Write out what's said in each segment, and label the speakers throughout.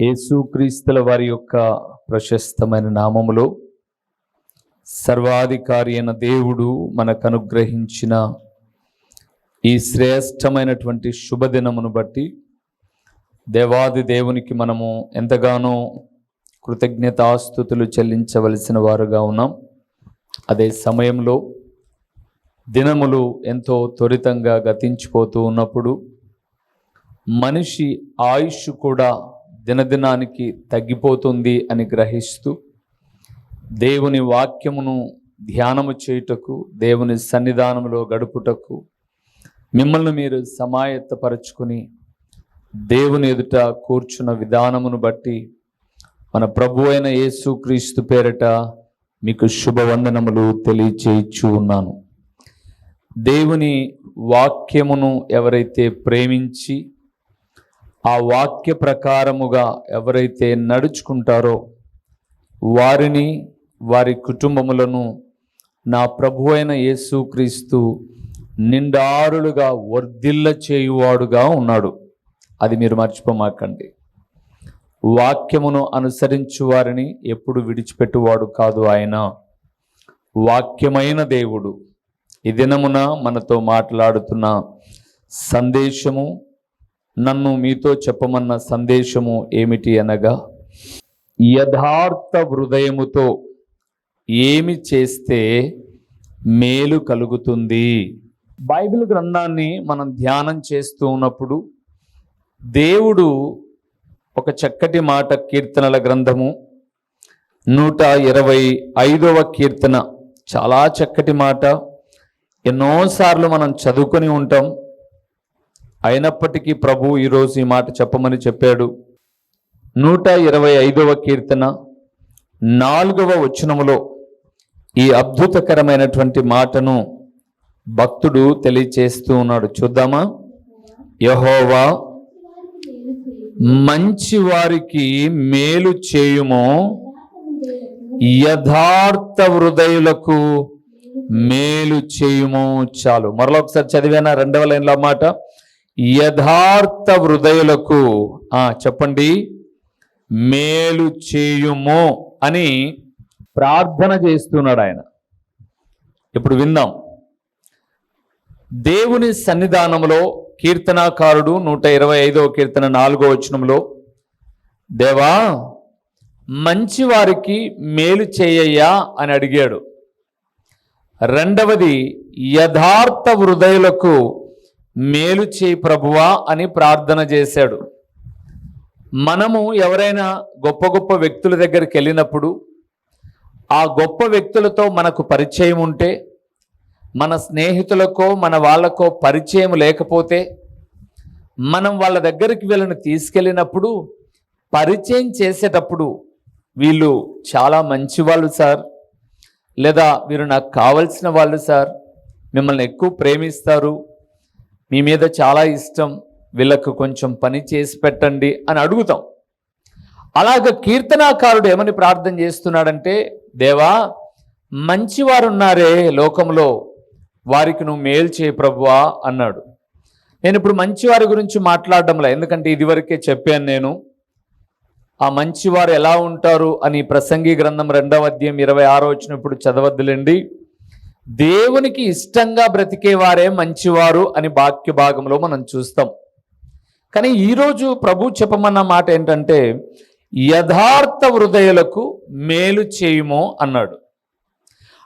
Speaker 1: యేసుక్రీస్తుల వారి యొక్క ప్రశస్తమైన నామములో సర్వాధికారి అయిన దేవుడు మనకు అనుగ్రహించిన ఈ శ్రేష్టమైనటువంటి శుభదినమును బట్టి దేవాది దేవునికి మనము ఎంతగానో కృతజ్ఞతాస్థుతులు చెల్లించవలసిన వారుగా ఉన్నాం. అదే సమయంలో దినములు ఎంతో త్వరితంగా గతించిపోతూ ఉన్నప్పుడు మనిషి ఆయుష్ కూడా దినదినానికి తగ్గిపోతుంది అని గ్రహిస్తూ దేవుని వాక్యమును ధ్యానము చేయుటకు దేవుని సన్నిధానంలో గడుపుటకు మిమ్మల్ని మీరు సమాయత్తపరచుకుని దేవుని ఎదుట కూర్చున్న విధానమును బట్టి మన ప్రభు అయిన యేసుక్రీస్తు పేరట మీకు శుభవందనములు తెలియచేయచ్చు ఉన్నాను. దేవుని వాక్యమును ఎవరైతే ప్రేమించి ఆ వాక్య ప్రకారముగా ఎవరైతే నడుచుకుంటారో వారిని వారి కుటుంబములను నా ప్రభు అయిన యేసుక్రీస్తు నిండారులుగా వర్ధిల్ల చేయువాడుగా ఉన్నాడు. అది మీరు మర్చిపోమాకండి. వాక్యమును అనుసరించు వారిని ఎప్పుడు విడిచిపెట్టువాడు కాదు ఆయన. వాక్యమైన దేవుడు. ఈ దినమున మనతో మాట్లాడుతున్న సందేశము నన్ను మీతో చెప్పమన్న సందేశము ఏమిటి అనగా యథార్థ హృదయముతో ఏమి చేస్తే మేలు కలుగుతుంది. బైబిల్ గ్రంథాన్ని మనం ధ్యానం చేస్తూ ఉన్నప్పుడు దేవుడు ఒక చక్కటి మాట కీర్తనల గ్రంథము నూట ఇరవై ఐదవ కీర్తన. చాలా చక్కటి మాట. ఎన్నోసార్లు మనం చదువుకొని ఉంటాం. అయినప్పటికీ ప్రభు ఈరోజు ఈ మాట చెప్పమని చెప్పాడు. నూట ఇరవై ఐదవ కీర్తన నాలుగవ వచనములో ఈ అద్భుతకరమైనటువంటి మాటను భక్తుడు తెలియచేస్తూ ఉన్నాడు. చూద్దామా? యహోవా మంచి వారికి మేలు చేయుమో. యథార్థ హృదయులకు మేలు చేయుము. చాలు. మరలా ఒకసారి చదివానా? రెండవ లైన్లో మాట. యథార్థ హృదయులకు చెప్పండి మేలు చేయుము అని ప్రార్థన చేస్తున్నాడు ఆయన. ఇప్పుడు విందాం. దేవుని సన్నిధానంలో కీర్తనాకారుడు నూట ఇరవై ఐదవ కీర్తన నాలుగో వచనంలో దేవా మంచి వారికి మేలు చేయయ్యా అని అడిగాడు. రెండవది యథార్థ హృదయులకు మేలు చేయి ప్రభువా అని ప్రార్థన చేశాడు. మనము ఎవరైనా గొప్ప గొప్ప వ్యక్తుల దగ్గరికి వెళ్ళినప్పుడు ఆ గొప్ప వ్యక్తులతో మనకు పరిచయం ఉంటే మన స్నేహితులకో మన వాళ్ళకో పరిచయం లేకపోతే మనం వాళ్ళ దగ్గరికి వీళ్ళని తీసుకెళ్ళినప్పుడు పరిచయం చేసేటప్పుడు వీళ్ళు చాలా మంచి వాళ్ళు సార్. లేదా వీరు నాకు కావలసిన వాళ్ళు సార్. మిమ్మల్ని ఎక్కువ ప్రేమిస్తారు. మీ మీద చాలా ఇష్టం వీళ్ళకు కొంచెం పని చేసి పెట్టండి అని అడుగుతాం. అలాగ కీర్తనాకారుడు ఏమని ప్రార్థన చేస్తున్నాడంటే దేవా మంచివారున్నారే లోకంలో వారికి నువ్వు మేలు చేయి ప్రభువా అన్నాడు. నేను ఇప్పుడు మంచివారి గురించి మాట్లాడడంలా ఎందుకంటే ఇదివరకే చెప్పాను నేను. ఆ మంచివారు ఎలా ఉంటారు అని ప్రసంగి గ్రంథం రెండవ అధ్యాయం ఇరవై ఆరో వచ్చినప్పుడు చదవద్దులేండి. దేవునికి ఇష్టంగా బ్రతికేవారే మంచివారు అని వాక్య భాగంలో మనం చూస్తాం. కానీ ఈరోజు ప్రభు చెప్పమన్న మాట ఏంటంటే యథార్థ హృదయులకు మేలు చేయుమో అన్నాడు.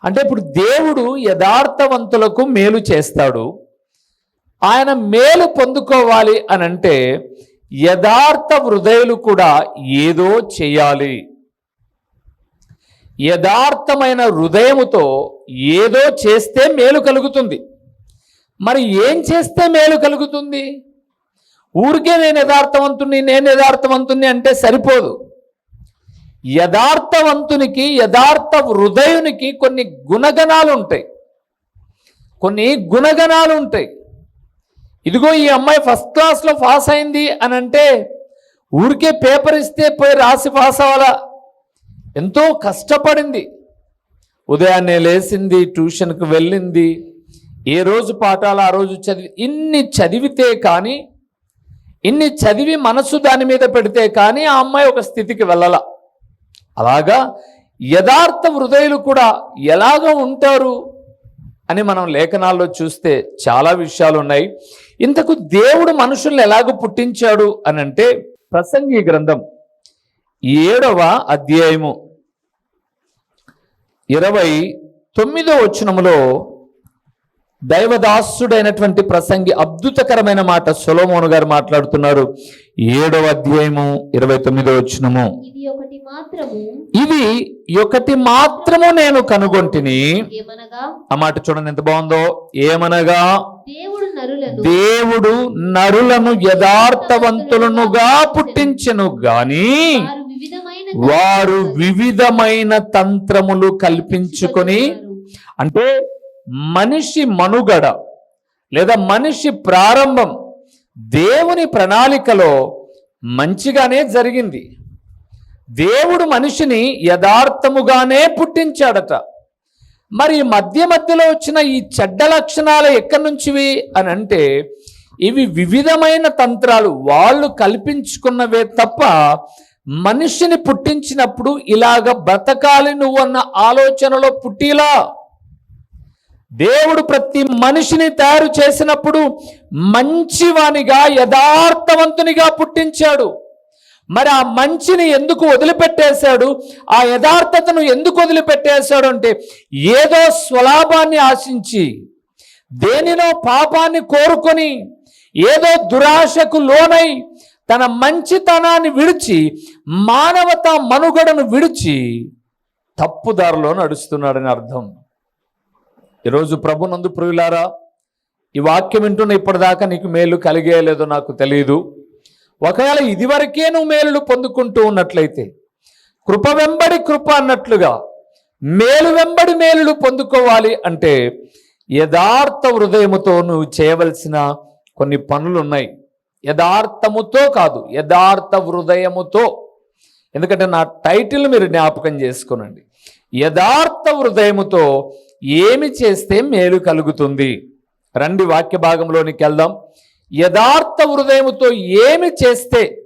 Speaker 1: అంటే ఇప్పుడు దేవుడు యథార్థవంతులకు మేలు చేస్తాడు. ఆయన మేలు పొందుకోవాలి అనంటే యథార్థ హృదయులు కూడా ఏదో చేయాలి. యథార్థమైన హృదయముతో ఏదో చేస్తే మేలు కలుగుతుంది. మరి ఏం చేస్తే మేలు కలుగుతుంది? ఊరికే నేను యథార్థవంతుని నేను యథార్థవంతుని అంటే సరిపోదు. యథార్థవంతునికి యథార్థ హృదయునికి కొన్ని గుణగణాలు ఉంటాయి కొన్ని గుణగణాలు ఉంటాయి ఇదిగో ఈ అమ్మాయి ఫస్ట్ క్లాస్లో పాస్ అయింది అని అంటే ఊరికే పేపర్ ఇస్తే పోయి రాసి పాస్ అవ్వాలా? ఎంతో కష్టపడింది. ఉదయాన్నే లేచింది ట్యూషన్కి వెళ్ళింది. ఏ రోజు పాఠాలు ఆ రోజు చదివి ఇన్ని చదివితే కానీ ఇన్ని చదివి మనసు దాని మీద పెడితే కానీ ఆ అమ్మాయి ఒక స్థితికి వెళ్ళాల. అలాగా యథార్థ హృదయులు కూడా ఎలాగ ఉంటారు అని మనం లేఖనాల్లో చూస్తే చాలా విషయాలు ఉన్నాయి. ఇంతకు దేవుడు మనుషుల్ని ఎలాగ పుట్టించాడు అని అంటే ప్రసంగి గ్రంథం ఏడవ అధ్యాయము ఇరవై తొమ్మిదో వచనములో దైవదాసుడైనటువంటి ప్రసంగి అద్భుతకరమైన మాట సొలోమోను గారు మాట్లాడుతున్నారు. ఏడవ అధ్యాయము ఇరవై తొమ్మిదో వచనము.
Speaker 2: ఇది ఒకటి మాత్రము.
Speaker 1: నేను కనుగొంటిని. ఆ మాట చూడండి ఎంత బాగుందో. ఏమనగా?
Speaker 2: దేవుడు నరులను.
Speaker 1: దేవుడు నరులను యథార్థవంతులనుగా పుట్టించెను గాని
Speaker 2: వారు వివిధమైన
Speaker 1: తంత్రములు కల్పించుకొని అంటే మనిషి మనుగడ లేదా మనిషి ప్రారంభం దేవుని ప్రణాళికలో మంచిగానే జరిగింది. దేవుడు మనిషిని యథార్థముగానే పుట్టించాడట. మరి మధ్య మధ్యలో వచ్చిన ఈ చెడ్డ లక్షణాలు ఎక్కడి నుంచివి అని అంటే ఇవి వివిధమైన తంత్రాలు వాళ్ళు కల్పించుకున్నవే తప్ప మనిషిని పుట్టించినప్పుడు ఇలాగ బ్రతకాలి నువ్వు అన్న ఆలోచనలో పుట్టిలా? దేవుడు ప్రతి మనిషిని తయారు చేసినప్పుడు మంచివానిగా యథార్థవంతునిగా పుట్టించాడు. మరి ఆ మంచిని ఎందుకు వదిలిపెట్టేశాడు? ఆ యథార్థతను ఎందుకు వదిలిపెట్టేశాడు అంటే ఏదో స్వలాభాన్ని ఆశించి దేనినో పాపాన్ని కోరుకొని ఏదో దురాశకు లోనై తన మంచితనాన్ని విడిచి మానవత మనుగడను విడిచి తప్పుదారిలో నడుస్తున్నాడని అర్థం. ఈరోజు ప్రభునందు ప్రియులారా ఈ వాక్యం వింటున్న ఇప్పటిదాకా నీకు మేలు కలిగేయలేదో నాకు తెలియదు ఒకవేళ ఇదివరకే నువ్వు మేలులు పొందుకుంటూ ఉన్నట్లయితే కృప వెంబడి కృప అన్నట్లుగా మేలు వెంబడి మేలులు పొందుకోవాలి అంటే యథార్థ హృదయముతో నువ్వు చేయవలసిన కొన్ని పనులు ఉన్నాయి యథార్థముతో కాదు యథార్థ హృదయముతో. ఎందుకంటే నా టైటిల్ మీరు జ్ఞాపకం చేసుకోనండి. యథార్థ హృదయముతో ఏమి చేస్తే మేలు కలుగుతుంది? రండి వాక్య భాగంలోనికి వెళ్దాం. యథార్థ హృదయముతో ఏమి చేస్తే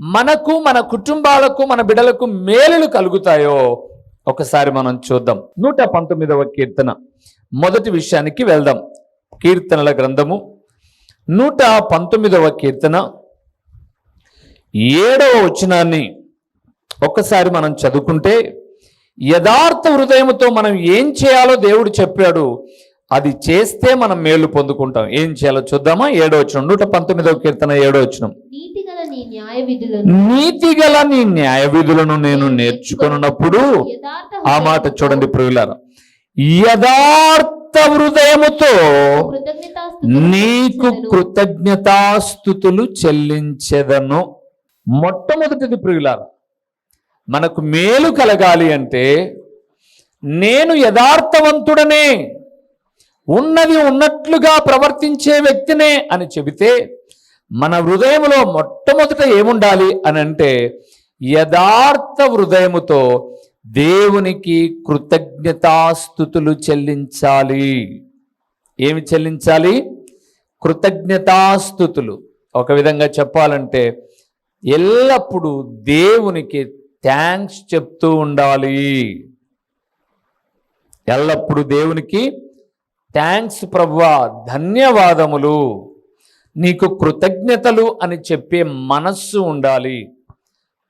Speaker 1: మనకు మన కుటుంబాలకు మన బిడలకు మేలులు కలుగుతాయో ఒకసారి మనం చూద్దాం. నూట పంతొమ్మిదవ కీర్తన. మొదటి విషయానికి వెళ్దాం. కీర్తనల గ్రంథము నూట పంతొమ్మిదవ కీర్తన. ఏడవ వచనాన్ని ఒక్కసారి మనం చదువుకుంటే యథార్థ హృదయముతో మనం ఏం చేయాలో దేవుడు చెప్పాడు. అది చేస్తే మనం మేలు పొందుకుంటాం. ఏం చేయాలో చూద్దామా? ఏడో వచ్చిన నూట పంతొమ్మిదవ కీర్తన ఏడో వచ్చిన
Speaker 2: నీతి గల నీ న్యాయ విధులను
Speaker 1: నేను నేర్చుకున్నప్పుడు ఆ మాట చూడండి ప్రియులారా. యథార్థ హృదయముతో నీకు. కృతజ్ఞతాస్థుతులు చెల్లించెదను మొట్టమొదటిది ప్రియులారా మనకు మేలు కలగాలి అంటే నేను యథార్థవంతుడనే ఉన్నది ఉన్నట్లుగా ప్రవర్తించే వ్యక్తినే అని చెబితే మన హృదయంలో మొట్టమొదట ఏముండాలి అని అంటే యథార్థ హృదయముతో దేవునికి కృతజ్ఞతాస్థుతులు చెల్లించాలి ఏమి చెల్లించాలి కృతజ్ఞతాస్థుతులు ఒక విధంగా చెప్పాలంటే ఎల్లప్పుడూ దేవునికి థ్యాంక్స్ చెప్తూ ఉండాలి. ఎల్లప్పుడూ దేవునికి థ్యాంక్స్ ప్రవ్వా ధన్యవాదములు. నీకు కృతజ్ఞతలు అని చెప్పే మనస్సు ఉండాలి.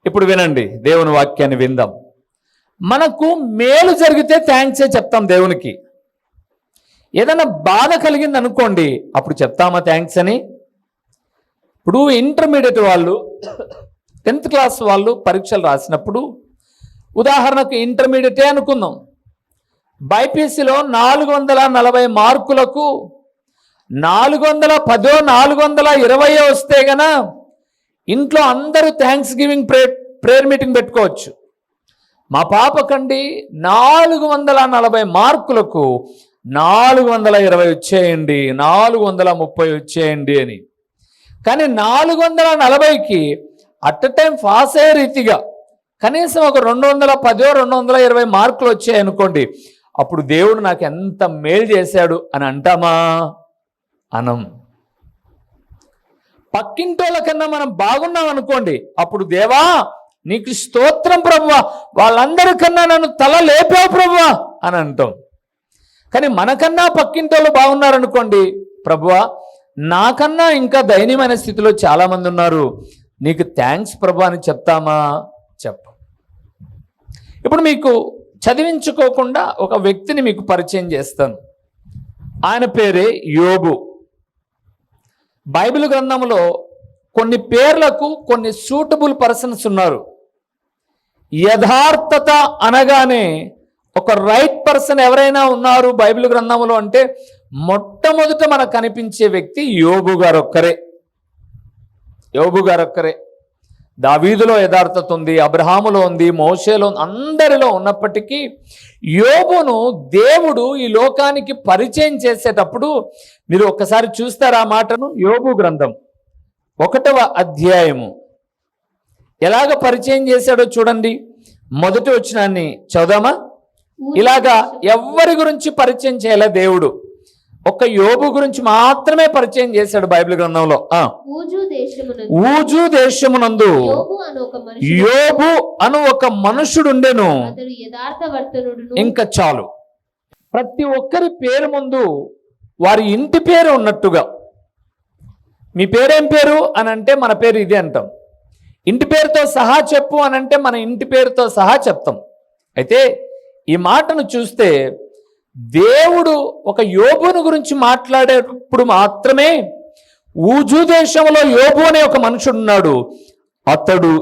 Speaker 1: ఇప్పుడు వినండి దేవుని వాక్యాన్ని విందాం. మనకు మేలు జరిగితే థ్యాంక్సే చెప్తాం దేవునికి. ఏదైనా బాధ కలిగింది అనుకోండి అప్పుడు చెప్తామా థ్యాంక్స్ అని? ఇప్పుడు ఇంటర్మీడియట్ వాళ్ళు టెన్త్ క్లాస్ వాళ్ళు పరీక్షలు రాసినప్పుడు ఉదాహరణకు ఇంటర్మీడియటే అనుకుందాం. బైపీసీలో నాలుగు వందల నలభై మార్కులకు నాలుగు వందల పదో నాలుగు వందల ఇరవై వస్తే గన ఇంట్లో అందరూ thanksgiving pray prayer meeting పెట్టుకోవచ్చు. మా పాపకండి నాలుగు వందల నలభై మార్కులకు నాలుగు వందల ఇరవై వచ్చేయండి నాలుగు వందల ముప్పై వచ్చేయండి అని. కానీ నాలుగు వందల నలభైకి అట్ టైం పాస్ అయ్యే రీతిగా కనీసం ఒక రెండు వందల పదో రెండు వందల ఇరవై మార్కులు వచ్చాయి అనుకోండి అప్పుడు దేవుడు నాకు ఎంత మేలు చేశాడు అని అంటామా? అనం. పక్కింటోళ్ళ కన్నా మనం బాగున్నాం అనుకోండి అప్పుడు దేవా నీకు స్తోత్రం ప్రభువా వాళ్ళందరికన్నా నన్ను తల లేపావు ప్రభువా అని అంటాం. కానీ మనకన్నా పక్కింటోళ్ళు బాగున్నారనుకోండి ప్రభువా నాకన్నా ఇంకా దయనీయమైన స్థితిలో చాలామంది ఉన్నారు. నీకు థ్యాంక్స్ ప్రభు అని చెప్తామా? చెప్ప. ఇప్పుడు మీకు చదివించుకోకుండా ఒక వ్యక్తిని మీకు పరిచయం చేస్తాను. ఆయన పేరే యోబు. బైబిల్ గ్రంథంలో కొన్ని పేర్లకు కొన్ని సూటబుల్ పర్సన్స్ ఉన్నారు. యథార్థత అనగానే ఒక రైట్ పర్సన్ ఎవరైనా ఉన్నారు బైబిల్ గ్రంథంలో అంటే మొట్టమొదట మనకు కనిపించే వ్యక్తి యోబు గారు ఒక్కరే యోబు గారు ఒక్కరే దావీదులో యథార్థత ఉంది అబ్రహాములో ఉంది మోషేలో ఉంది, అందరిలో ఉన్నప్పటికీ యోబును దేవుడు ఈ లోకానికి పరిచయం చేసేటప్పుడు మీరు ఒక్కసారి చూస్తారా ఆ మాటను? యోబు గ్రంథం ఒకటవ అధ్యాయము. ఎలాగ పరిచయం చేశాడో చూడండి. మొదటి వచ్చినాన్ని చదుదామా ఇలాగా ఎవ్వరి గురించి పరిచయం చేయలే దేవుడు? ఒక్క యోబు గురించి మాత్రమే పరిచయం చేశాడు బైబిల్ గ్రంథంలో.
Speaker 2: ఊజు దేశమునందు. యోబు అను ఒక మనిషి
Speaker 1: యోబు అను ఒక మనుషుడుండెను.
Speaker 2: అతడు యథార్థవర్తనుడును
Speaker 1: ఇంకా చాలు. ప్రతి ఒక్కరి పేరు ముందు వారి ఇంటి పేరు ఉన్నట్టుగా. మీ పేరేం పేరు? అని అంటే మన పేరు ఇదే అంటాం. ఇంటి పేరుతో సహా చెప్పు అని అంటే మన ఇంటి పేరుతో సహా చెప్తాం. అయితే ఈ మాటను చూస్తే దేవుడు ఒక యోబును గురించి మాట్లాడేటప్పుడు మాత్రమే ఊజు దేశంలో యోబు అనే ఒక మనుషుడు ఉన్నాడు. అతడు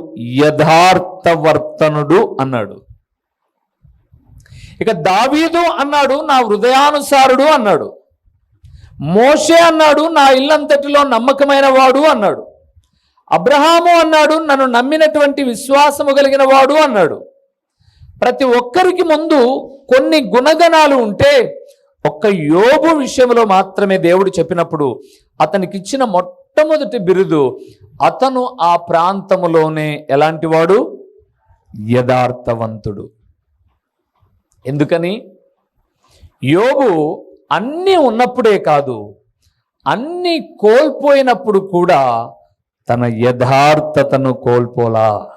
Speaker 1: యథార్థవర్తనుడు అన్నాడు. ఇక దావీదు అన్నాడు నా హృదయానుసారుడు అన్నాడు. మోషే అన్నాడు నా ఇల్లంతటిలో నమ్మకమైన వాడు అన్నాడు. అబ్రహాము అన్నాడు నన్ను నమ్మినటువంటి విశ్వాసము కలిగిన వాడు అన్నాడు. ప్రతి ఒక్కరికి ముందు కొన్ని గుణగణాలు ఉంటే ఒక్క యోగు విషయంలో మాత్రమే దేవుడు చెప్పినప్పుడు అతనికి ఇచ్చిన మొట్టమొదటి బిరుదు అతను ఆ ప్రాంతములోనే ఎలాంటి వాడు యథార్థవంతుడు. ఎందుకని? యోగు అన్నీ ఉన్నప్పుడే కాదు అన్నీ కోల్పోయినప్పుడు కూడా తన యథార్థతను కోల్పోలా.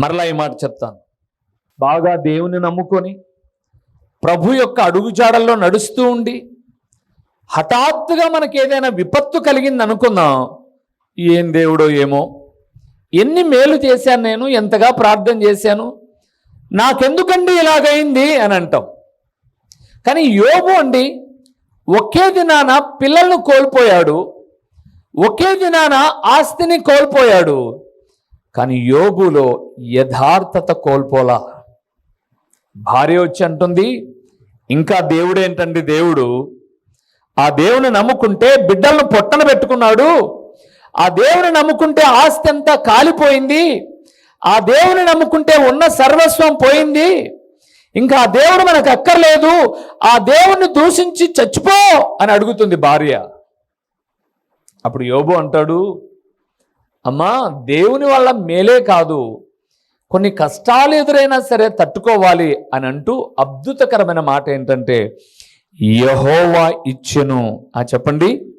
Speaker 1: మరలా ఈ మాట చెప్తాను. బాగా దేవుని నమ్ముకొని ప్రభు యొక్క అడుగుజాడల్లో నడుస్తూ ఉండి హఠాత్తుగా మనకి ఏదైనా విపత్తు కలిగింది అనుకుందాం. ఏం దేవుడో ఏమో. ఎన్ని మేలు చేశాను నేను ఎంతగా ప్రార్థన చేశాను నాకెందుకండి ఇలాగైంది అని అంటాం. కానీ యోబు అండి ఒకే దినాన పిల్లలను కోల్పోయాడు ఒకే దినాన ఆస్తిని కోల్పోయాడు. కానీ యోగులో యథార్థత కోల్పోలా. భార్య వచ్చి అంటుంది ఇంకా దేవుడేంటండి దేవుడు? ఆ దేవుని నమ్ముకుంటే బిడ్డలను పొట్టన పెట్టుకున్నాడు. ఆ దేవుని నమ్ముకుంటే ఆస్తి అంతా కాలిపోయింది. ఆ దేవుని నమ్ముకుంటే ఉన్న సర్వస్వం పోయింది. ఇంకా ఆ దేవుడు మనకు అక్కర్లేదు. ఆ దేవుణ్ణి దూషించి చచ్చిపో అని అడుగుతుంది భార్య. అప్పుడు యోబు అంటాడు అమ్మా దేవుని వల్ల మేలే కాదు. కొన్ని కష్టాలు ఎదురైనా సరే తట్టుకోవాలి అని అంటూ అద్భుతకరమైన మాట ఏంటంటే యహోవా ఇచ్చెను. ఆ చెప్పండి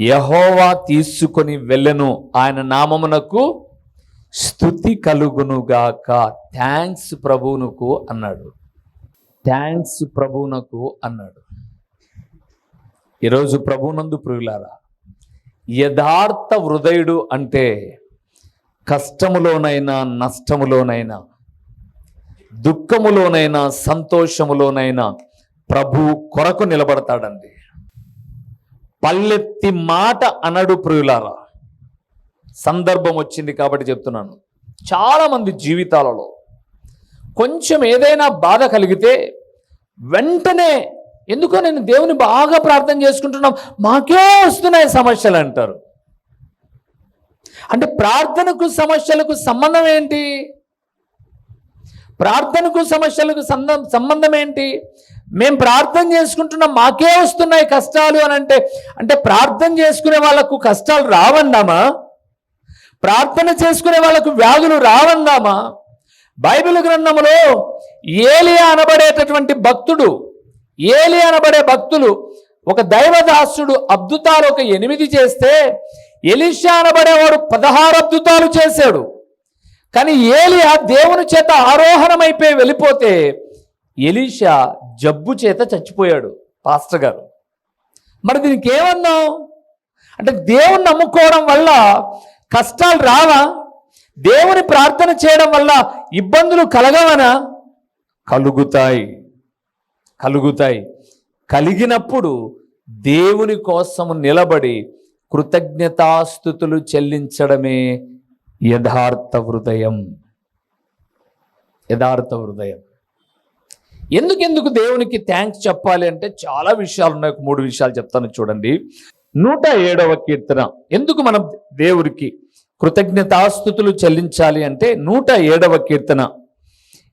Speaker 1: యహోవా తీసుకొని వెళ్ళెను. ఆయన నామమునకు స్థుతి కలుగునుగాక. థ్యాంక్స్ ప్రభువునకు అన్నాడు. థ్యాంక్స్ ప్రభువునకు అన్నాడు. ఈరోజు ప్రభునందు ప్రియులారా యథార్థ హృదయుడు అంటే కష్టములోనైనా నష్టములోనైనా దుఃఖములోనైనా సంతోషములోనైనా ప్రభు కొరకు నిలబడతాడండి. పల్లెత్తి మాట అనడు ప్రియులారా. సందర్భం వచ్చింది కాబట్టి చెప్తున్నాను. చాలామంది జీవితాలలో కొంచెం ఏదైనా బాధ కలిగితే వెంటనే ఎందుకో నేను దేవుని బాగా ప్రార్థన చేసుకుంటున్నాం. మాకే వస్తున్నాయి సమస్యలు అంటారు. అంటే ప్రార్థనకు సమస్యలకు సంబంధం ఏంటి? ప్రార్థనకు సమస్యలకు సంబంధం ఏంటి? మేము ప్రార్థన చేసుకుంటున్నాం మాకే వస్తున్నాయి కష్టాలు అని అంటే అంటే ప్రార్థన చేసుకునే వాళ్ళకు కష్టాలు రావందామా? ప్రార్థన చేసుకునే వాళ్ళకు వ్యాధులు రావందామా? బైబిల్ గ్రంథంలో ఏలియా అనబడేటటువంటి భక్తుడు ఏలి అనబడే భక్తులు ఒక దైవదాసుడు అద్భుతాలు ఒక ఎనిమిది చేస్తే ఎలిషా అనబడేవాడు పదహారు అద్భుతాలు చేశాడు. కానీ ఏలియా దేవుని చేత ఆరోహణమైపోయి వెళ్ళిపోతే ఎలీషా జబ్బు చేత చచ్చిపోయాడు పాస్టర్ గారు. మరి దీనికి ఏమన్నాం అంటే దేవుని నమ్ముకోవడం వల్ల కష్టాలు రావా? దేవుని ప్రార్థన చేయడం వల్ల ఇబ్బందులు కలగవనా? కలుగుతాయి. కలుగుతాయి. కలిగినప్పుడు దేవుని కోసము నిలబడి కృతజ్ఞతాస్థుతులు చెల్లించడమే యథార్థ హృదయం. యథార్థ హృదయం. ఎందుకెందుకు దేవునికి థ్యాంక్స్ చెప్పాలి అంటే చాలా విషయాలు ఉన్నాయి. ఒక మూడు విషయాలు చెప్తాను చూడండి. నూట ఏడవ కీర్తన. ఎందుకు మనం దేవుడికి కృతజ్ఞతాస్థుతులు చెల్లించాలి అంటే నూట ఏడవ కీర్తన.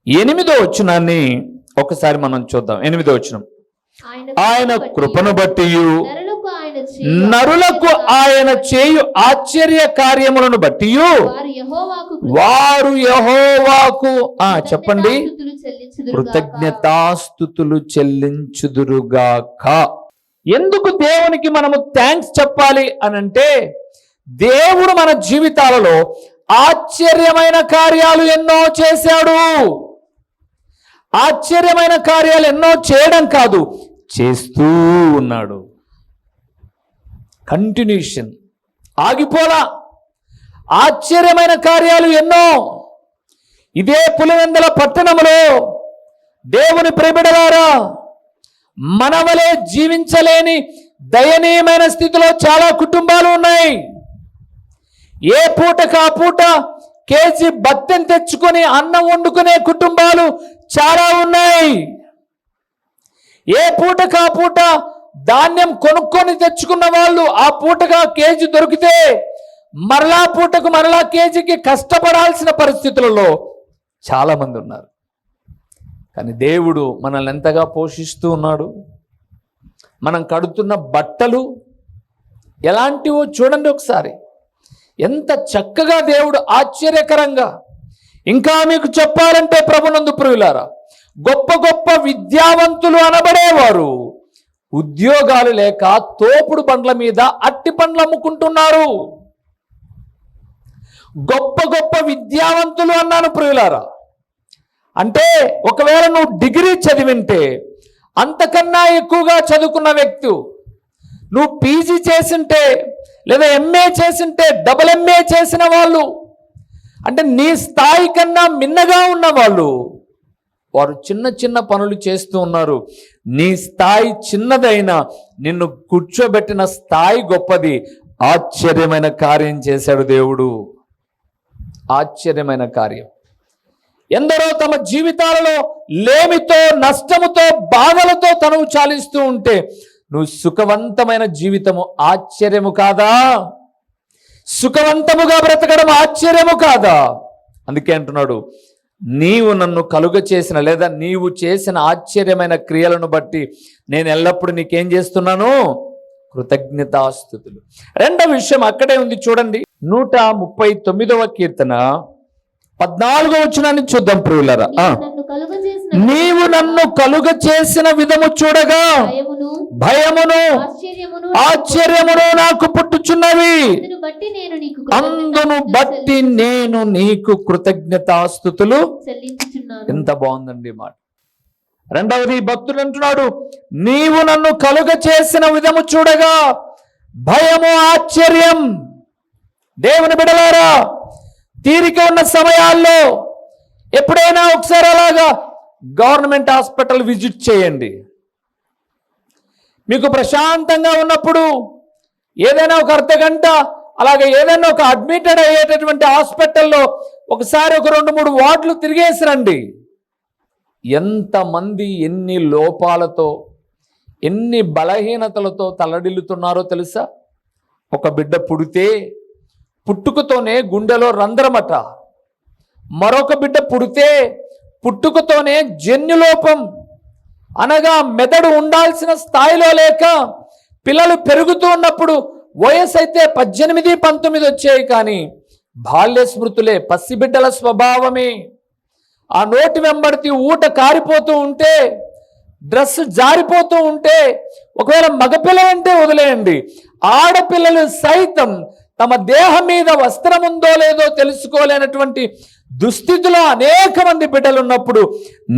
Speaker 1: ఎనిమిదో వచ్చినాన్ని ఒకసారి మనం చూద్దాం. ఎనిమిదో వచనం. ఆయన కృపను బట్టి
Speaker 2: నరులకు ఆయన చేయు
Speaker 1: ఆశ్చర్య కార్యములను బట్టి
Speaker 2: వారు యెహోవాకు
Speaker 1: ఆ చెప్పండి.
Speaker 2: కృతజ్ఞతాస్తుతులు
Speaker 1: కృతజ్ఞతాస్థుతులు.
Speaker 2: చెల్లించుదురుగాక.
Speaker 1: ఎందుకు దేవునికి మనము థ్యాంక్స్ చెప్పాలి అనంటే దేవుడు మన జీవితాలలో ఆశ్చర్యమైన కార్యాలు ఎన్నో చేశాడు. ఆశ్చర్యమైన కార్యాలు ఎన్నో చేయడం కాదు చేస్తూ ఉన్నాడు. కంటిన్యూషన్ ఆగిపోలా. ఆశ్చర్యమైన కార్యాలు ఎన్నో. ఇదే పులివెందల పట్టణములో దేవుని ప్రేమిడలారా మనవలే జీవించలేని దయనీయమైన స్థితిలో చాలా కుటుంబాలు ఉన్నాయి. ఏ పూటకు ఆ పూట కేజీ బత్తెం తెచ్చుకొని అన్నం వండుకునే కుటుంబాలు చాలా ఉన్నాయి. ఏ పూటకు ఆ పూట ధాన్యం కొనుక్కొని తెచ్చుకున్న వాళ్ళు ఆ పూటగా కేజీ దొరికితే మరలా పూటకు మరలా కేజీకి కష్టపడాల్సిన పరిస్థితులలో చాలా మంది ఉన్నారు. కానీ దేవుడు మనల్ని ఎంతగా పోషిస్తూ ఉన్నాడు? మనం కడుతున్న బట్టలు ఎలాంటివో చూడండి ఒకసారి. ఎంత చక్కగా దేవుడు ఆశ్చర్యకరంగా ఇంకా మీకు చెప్పాలంటే ప్రభునందు ప్రియులారా గొప్ప గొప్ప విద్యావంతులు అనబడేవారు. ఉద్యోగాలు లేక తోపుడు బండ్ల మీద అట్టి పండ్లు అమ్ముకుంటున్నారు. గొప్ప గొప్ప విద్యావంతులు అన్నాను ప్రియులారా. అంటే ఒకవేళ నువ్వు డిగ్రీ చదివింటే అంతకన్నా ఎక్కువగా చదువుకున్న వ్యక్తి నువ్వు పీజీ చేసింటే లేదా ఎంఏ చేసింటే డబుల్ ఎంఏ చేసిన వాళ్ళు అంటే నీ స్థాయి కన్నా మిన్నగా ఉన్న వాళ్ళు వారు చిన్న చిన్న పనులు చేస్తూ ఉన్నారు. నీ స్థాయి చిన్నదైనా నిన్ను కూర్చోబెట్టిన స్థాయి గొప్పది. ఆశ్చర్యమైన కార్యం చేశాడు దేవుడు. ఆశ్చర్యమైన కార్యం. ఎందరో తమ జీవితాలలో లేమితో నష్టముతో బాధలతో తనువు చాలిస్తూ ఉంటే నువ్వు సుఖవంతమైన జీవితము ఆశ్చర్యము కాదా? సుఖవంతముగా బ్రతకడం ఆశ్చర్యము కాదా? అందుకే అంటున్నాడు నీవు నన్ను కలుగ చేసిన లేదా నీవు చేసిన ఆశ్చర్యమైన క్రియలను బట్టి నేను ఎల్లప్పుడూ నీకేం చేస్తున్నాను? కృతజ్ఞతాస్థుతులు. రెండవ విషయం అక్కడే ఉంది చూడండి. నూట ముప్పై తొమ్మిదవ కీర్తన పద్నాలుగో వచనాన్ని చూద్దాం ప్రియులరా.
Speaker 2: నీవు నన్ను
Speaker 1: కలుగ చేసిన విధము చూడగా
Speaker 2: భయమును ఆశ్చర్యమును
Speaker 1: నాకు పుట్టుచున్నవి.
Speaker 2: అందును బట్టి నేను నీకు
Speaker 1: కృతజ్ఞతాస్థుతులు ఎంత బాగుందండి మాట. రెండవది భక్తుడు అంటున్నాడు నీవు నన్ను కలుగ చేసిన విధము చూడగా భయము ఆశ్చర్యం. దేవుని బిడలారా తీరిక ఉన్న సమయాల్లో ఎప్పుడైనా ఒకసారి అలాగా గవర్నమెంట్ హాస్పిటల్ విజిట్ చేయండి. మీకు ప్రశాంతంగా ఉన్నప్పుడు ఏదైనా ఒక అర్ధ గంట అలాగే ఏదైనా ఒక అడ్మిటెడ్ అయ్యేటటువంటి హాస్పిటల్లో ఒకసారి ఒక రెండు మూడు వార్డులు తిరిగేసి రండి. ఎంతమంది ఎన్ని లోపాలతో ఎన్ని బలహీనతలతో తల్లడిల్లుతున్నారో తెలుసా? ఒక బిడ్డ పుడితే పుట్టుకతోనే గుండెలో రంధ్రమట. మరొక బిడ్డ పుడితే పుట్టుకతోనే జన్యులోపం. అనగా మెదడు ఉండాల్సిన స్థాయిలో లేక పిల్లలు పెరుగుతూ ఉన్నప్పుడు వయసు అయితే పద్దెనిమిది పంతొమ్మిది వచ్చాయి కానీ బాల్య స్మృతులే పసిబిడ్డల స్వభావమే. ఆ నోటి వెంబడితి ఊట కారిపోతూ ఉంటే డ్రెస్ జారిపోతూ ఉంటే ఒకవేళ మగపిల్లలంటే వదిలేయండి. ఆడపిల్లలు సైతం తమ దేహం మీద వస్త్రం ఉందో లేదో తెలుసుకోలేనటువంటి దుస్థితిలో అనేక మంది బిడ్డలు ఉన్నప్పుడు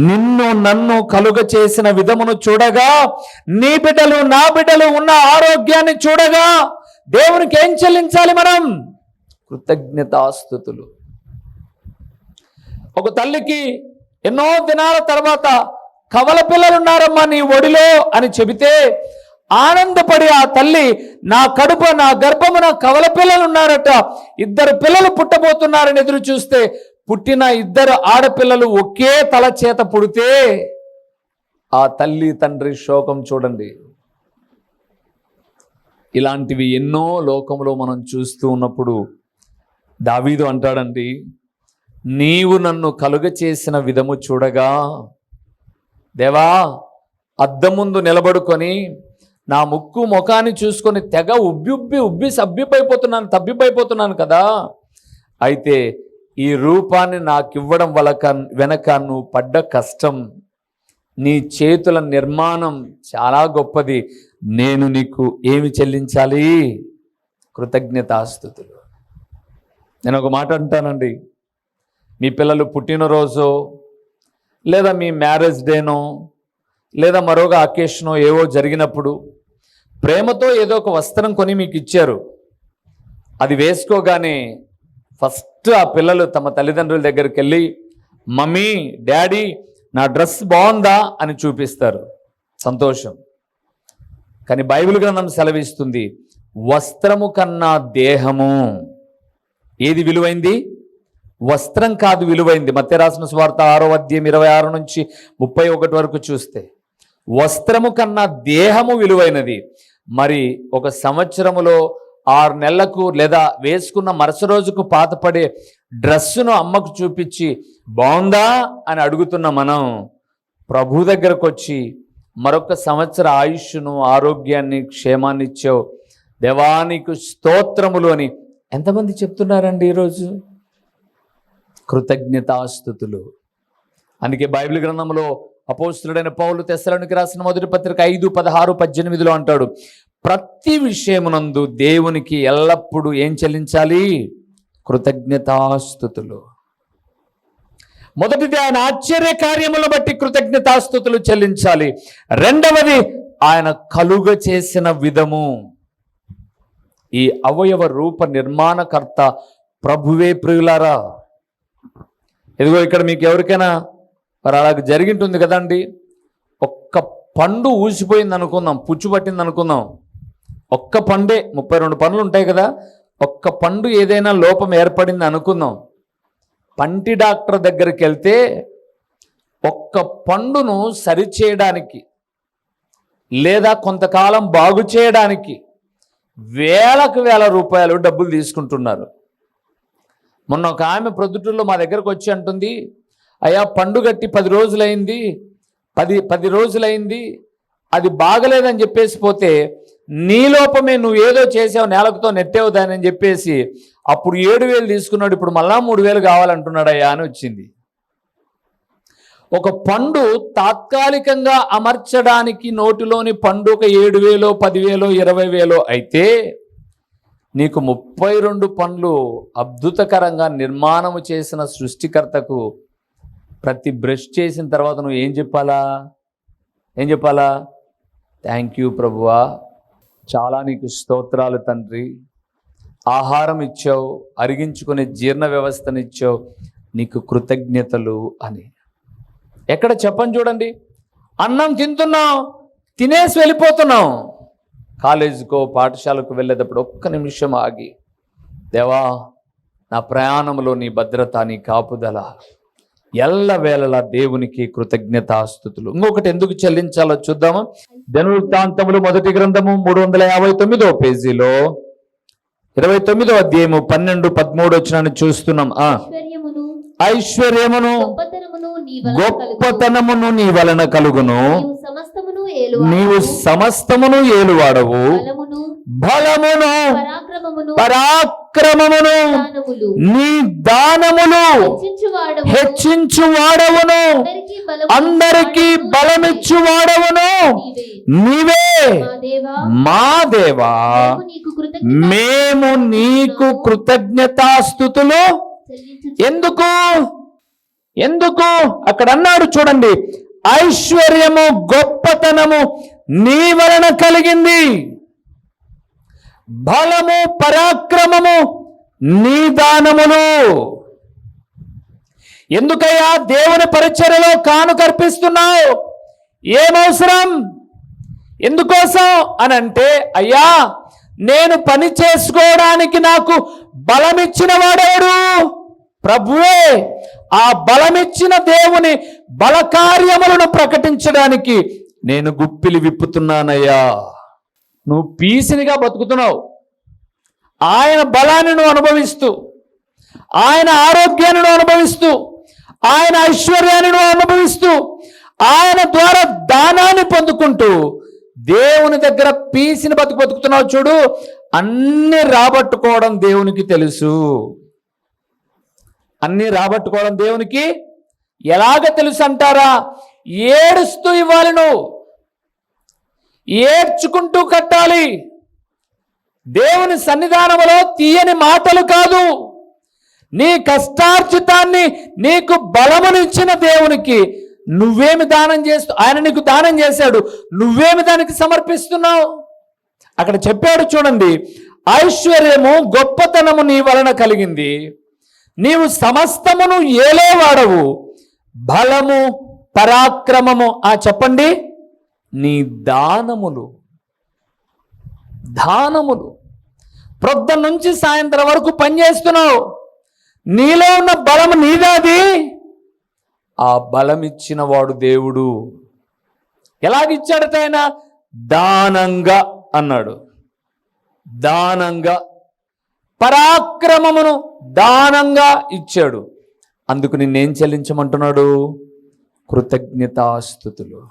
Speaker 1: నిన్ను నన్ను కలుగ చేసిన విధమును చూడగా నీ బిడ్డలు నా బిడ్డలు ఉన్న ఆరోగ్యాన్ని చూడగా దేవునికి ఏం చెల్లించాలి మనం? కృతజ్ఞతాస్థుతులు. ఒక తల్లికి ఎన్నో దినాల తర్వాత కవల పిల్లలు ఉన్నారమ్మా నీ ఒడిలో అని చెబితే ఆనందపడి ఆ తల్లి నా కడుపు నా గర్భమున కవల పిల్లలు ఉన్నారట. ఇద్దరు పిల్లలు పుట్టబోతున్నారని ఎదురు చూస్తే పుట్టిన ఇద్దరు ఆడపిల్లలు ఒకే తల చేత పుడితే ఆ తల్లి తండ్రి శోకం చూడండి. ఇలాంటివి ఎన్నో లోకంలో మనం చూస్తూ ఉన్నప్పుడు దావీదు అంటాడండి నీవు నన్ను కలుగ చేసిన విధము చూడగా దేవా అద్దం ముందు నిలబడుకొని నా ముక్కు ముఖాన్ని చూసుకొని తెగ ఉబ్బి ఉబ్బి ఉబ్బి సబ్బిపైపోతున్నాను కదా. అయితే ఈ రూపాన్ని నాకు ఇవ్వడం వలక వెనక నువ్వు పడ్డ కష్టం నీ చేతుల నిర్మాణం చాలా గొప్పది. నేను నీకు ఏమి చెల్లించాలి? కృతజ్ఞతాస్థుతులు నేను ఒక మాట అంటానండి. మీ పిల్లలు పుట్టినరోజు లేదా మీ మ్యారేజ్ డేనో లేదా మరొక అకేషనో ఏవో జరిగినప్పుడు ప్రేమతో ఏదో ఒక వస్త్రం కొని మీకు ఇచ్చారు. అది వేసుకోగానే ఫస్ట్ ఆ పిల్లలు తమ తల్లిదండ్రుల దగ్గరికి వెళ్ళి మమ్మీ డాడీ నా డ్రెస్ బాగుందా? అని చూపిస్తారు. సంతోషం. కానీ బైబిల్ గ్రంథం సెలవిస్తుంది వస్త్రము కన్నా దేహము. ఏది విలువైంది? వస్త్రం కాదు విలువైంది. మధ్య రాసిన స్వార్థ ఆరో అధ్యయం ఇరవై ఆరు నుంచి ముప్పై ఒకటి వరకు చూస్తే వస్త్రము కన్నా దేహము విలువైనది. మరి ఒక సంవత్సరములో ఆరు నెలలకు లేదా వేసుకున్న మరుస రోజుకు పాతపడే డ్రెస్సును అమ్మకు చూపించి బాగుందా అని అడుగుతున్న మనం ప్రభు దగ్గరకు వచ్చి మరొక సంవత్సర ఆయుష్ను ఆరోగ్యాన్ని క్షేమాన్ని ఇచ్చావు. దేవానికి స్తోత్రములు అని ఎంతమంది చెప్తున్నారండి ఈరోజు? కృతజ్ఞతాస్థుతులు. అందుకే బైబిల్ గ్రంథంలో అపోస్తుడైన పౌలు తెస్సలోనికి రాసిన మొదటి పత్రిక ఐదు పదహారు పద్దెనిమిదిలో అంటాడు ప్రతి విషయమునందు దేవునికి ఎల్లప్పుడూ ఏం చెల్లించాలి? కృతజ్ఞతాస్థుతులు మొదటిది ఆయన ఆశ్చర్య కార్యములను బట్టి కృతజ్ఞతాస్థుతులు చెల్లించాలి. రెండవది ఆయన కలుగ చేసిన విధము. ఈ అవయవ రూప నిర్మాణకర్త ప్రభువే ప్రియులారా. ఇదిగో ఇక్కడ మీకు ఎవరికైనా మరి అలాగ జరిగింటుంది కదండి. ఒక్క పండు ఊసిపోయింది అనుకుందాం పుచ్చు పట్టింది అనుకుందాం. ఒక్క పండే ముప్పై రెండు పండ్లు ఉంటాయి కదా ఒక్క పండు ఏదైనా లోపం ఏర్పడింది అనుకుందాం. పంటి డాక్టర్ దగ్గరికి వెళ్తే ఒక్క పండును సరిచేయడానికి లేదా కొంతకాలం బాగు చేయడానికి వేలకు వేల రూపాయలు డబ్బులు తీసుకుంటున్నారు. మొన్న ఒక ఆమె ప్రొద్దుటూరులో మా దగ్గరకు వచ్చి అంటుంది అయ్యా పండుగట్టి పది రోజులైంది. పది పది రోజులైంది. అది బాగలేదని చెప్పేసి పోతే నీ లోపమే నువ్వు ఏదో చేసావు నేలకుతో నెట్టేవు దాని అని చెప్పేసి అప్పుడు ఏడు వేలు తీసుకున్నాడు. ఇప్పుడు మళ్ళా మూడు వేలు కావాలంటున్నాడు అయ్యా అని వచ్చింది. ఒక పండు తాత్కాలికంగా అమర్చడానికి నోటిలోని పండు ఒక ఏడు వేలో పదివేలో ఇరవై వేలో అయితే నీకు ముప్పై రెండు పండ్లు అద్భుతకరంగా నిర్మాణము చేసిన సృష్టికర్తకు ప్రతి బ్రష్ చేసిన తర్వాత నువ్వు ఏం చెప్పాలా? ఏం చెప్పాలా? థ్యాంక్ యూ ప్రభువా. చాలా నీకు స్తోత్రాలు తండ్రి. ఆహారం ఇచ్చావు అరిగించుకునే జీర్ణ వ్యవస్థను ఇచ్చావు నీకు కృతజ్ఞతలు అని. ఎక్కడ చెప్పని చూడండి. అన్నం తింటున్నాం తినేసి వెళ్ళిపోతున్నాం కాలేజీకో పాఠశాలకు వెళ్ళేటప్పుడు ఒక్క నిమిషం ఆగి దేవా నా ప్రయాణంలో నీ భద్రత నీ కాపుదల. ఎల్లవేళలా దేవునికి కృతజ్ఞతాస్థుతులు ఇంకొకటి ఎందుకు చెల్లించాలో చూద్దామా? ధనువృత్తాంతములు మొదటి గ్రంథము మూడు వందల యాభై తొమ్మిదో పేజీలో ఇరవై తొమ్మిదో అధ్యాయము పన్నెండు పదమూడు వచ్చినాన్ని చూస్తున్నాం. ఆ.
Speaker 2: ఐశ్వర్యమును గొప్పతనమును నీ వలన కలుగును. నీవు సమస్తమును
Speaker 1: ఏలువాడవు.
Speaker 2: బలమును పరాక్రమమును
Speaker 1: నీ దానములు హెచ్చించు వాడవును
Speaker 2: అందరికీ బలము
Speaker 1: అందరికీ బలమిచ్చు వాడవును
Speaker 2: నీవే. మా దేవా. మేము నీకు
Speaker 1: కృతజ్ఞతాస్థుతులు ఎందుకు? ఎందుకు? అక్కడ అన్నాడు చూడండి. ఐశ్వర్యము గొప్పతనము నీ వలన కలిగింది. బలము పరాక్రమము నీ దానములు ఎందుకయ్యా దేవుని పరిచర్యలో కానుకర్పిస్తున్నావు ఏమవసరం? ఎందుకోసం? అని అంటే అయ్యా నేను పని చేసుకోవడానికి నాకు బలమిచ్చిన వాడేడు ప్రభువే ఆ బలమిచ్చిన దేవుని బలకార్యములను ప్రకటించడానికి నేను గుప్పిలి విప్పుతున్నానయ్యా. నువ్వు పీసినిగా బతుకుతున్నావు. ఆయన బలాన్ని నువ్వు అనుభవిస్తూ ఆయన ఆరోగ్యాన్ని నువ్వు అనుభవిస్తూ ఆయన ఐశ్వర్యాన్ని నువ్వు అనుభవిస్తూ ఆయన ద్వారా దానాన్ని పొందుకుంటూ దేవుని దగ్గర పీసిని బతుకు బతుకుతున్నావు చూడు అన్ని రాబట్టుకోవడం దేవునికి తెలుసు. అన్ని రాబట్టుకోవడం దేవునికి ఎలాగ తెలుసు అంటారా? ఏడుస్తూ ఇవ్వాలి నువ్వు. ఏడ్చుకుంటూ కట్టాలి. దేవుని సన్నిధానములో తీయని మాటలు కాదు. నీ కష్టార్జితాన్ని నీకు బలమునిచ్చిన దేవునికి నువ్వేమి దానం చేస్తూ ఆయన నీకు దానం చేశాడు నువ్వేమి దానికి సమర్పిస్తున్నావు? అక్కడ చెప్పాడు చూడండి ఐశ్వర్యము గొప్పతనము నీ వలన కలిగింది. నీవు సమస్తమును ఏలేవాడవు బలము పరాక్రమము ఆ చెప్పండి. నీ దానములు దానములు. ప్రొద్దున నుంచి సాయంత్రం వరకు పనిచేస్తున్నావు నీలో ఉన్న బలం నీదాది? ఆ బలం ఇచ్చిన వాడు దేవుడు. ఎలాగిచ్చాడట ఆయన దానంగా అన్నాడు. దానంగా. పరాక్రమమును దానంగా ఇచ్చాడు. అందుకు నిన్నేం చెల్లించమంటున్నాడు? కృతజ్ఞతాస్థుతులు.